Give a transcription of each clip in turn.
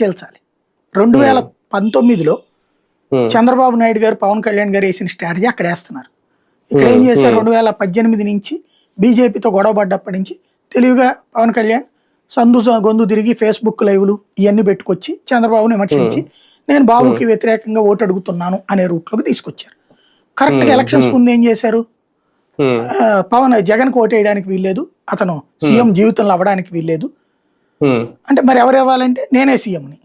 చేల్చాలి. రెండు వేల పంతొమ్మిదిలో చంద్రబాబు నాయుడు గారు పవన్ కళ్యాణ్ గారు వేసిన స్ట్రాటజీ అక్కడ వేస్తున్నారు. ఇక్కడ ఏం చేశారు? రెండు వేల పద్దెనిమిది నుంచి బీజేపీతో గొడవ పడ్డప్పటి నుంచి తెలివిగా పవన్ కళ్యాణ్ సందు గొంతు తిరిగి ఫేస్బుక్ లైవ్లు ఇవన్నీ పెట్టుకొచ్చి చంద్రబాబుని విమర్శించి నేను బాబుకి వ్యతిరేకంగా ఓటు అడుగుతున్నాను అనే రూట్లోకి తీసుకొచ్చారు. కరెక్ట్గా ఎలక్షన్స్ ముందు ఏం చేశారు? పవన్ జగన్కి ఓటు వేయడానికి వీల్లేదు. అతను సీఎం జీవితంలో అవ్వడానికి వీల్లేదు. అంటే మరి ఎవరు ఇవ్వాలంటే నేనే సీఎంని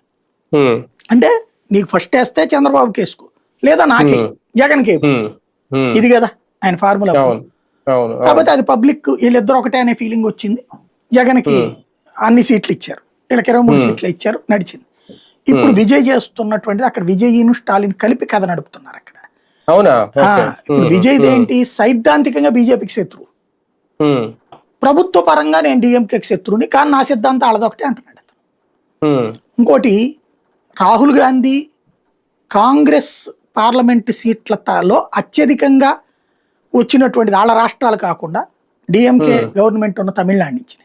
అంటే నీకు ఫస్ట్ వేస్తే చంద్రబాబుకి వేసుకో. లేదా నాకే. జగన్కి. ఉమ్, ఉమ్, ఇది కదా ఆయన ఫార్ములా కాకపోతే అది పబ్లిక్ వీళ్ళిద్దరు ఒకటే అనే ఫీలింగ్ వచ్చింది. జగన్కి అన్ని సీట్లు ఇచ్చారు. వీళ్ళకి ఇరవై మూడు సీట్లు ఇచ్చారు నడిచింది. ఇప్పుడు విజయ్ చేస్తున్నటువంటిది అక్కడ విజయ్ను స్టాలిన్ కలిపి కథ నడుపుతున్నారు అక్కడ. అవునా? ఇప్పుడు విజయ్ ఏంటి సైద్ధాంతికంగా బీజేపీకి శత్రువు. ప్రభుత్వ పరంగా నేను డిఎంకేకి శత్రువుని కానీ నా సిద్ధాంతం అడదొకటే అంటున్నాడు అతను. ఇంకోటి రాహుల్ గాంధీ కాంగ్రెస్ పార్లమెంట్ సీట్లలో అత్యధికంగా వచ్చినటువంటి వాళ్ళ రాష్ట్రాలు కాకుండా డిఎంకే గవర్నమెంట్ ఉన్న తమిళనాడు నుంచి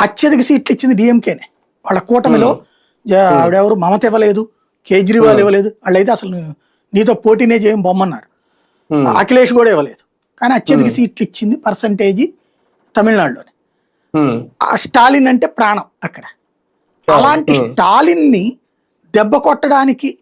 అత్యధిక సీట్లు ఇచ్చింది డిఎంకేనే వాళ్ళ కూటమిలో ఆవిడెవరు? మమత ఇవ్వలేదు కేజ్రీవాల్ ఇవ్వలేదు వాళ్ళైతే అసలు నీతో పోటీనే చేయం బొమ్మన్నారు. అఖిలేష్ కూడా ఇవ్వలేదు. కానీ అత్యధిక సీట్లు ఇచ్చింది పర్సంటేజీ తమిళనాడులోనే. ఆ స్టాలిన్ అంటే ప్రాణం అక్కడ. అలాంటి స్టాలిన్ని దెబ్బ కొట్టడానికి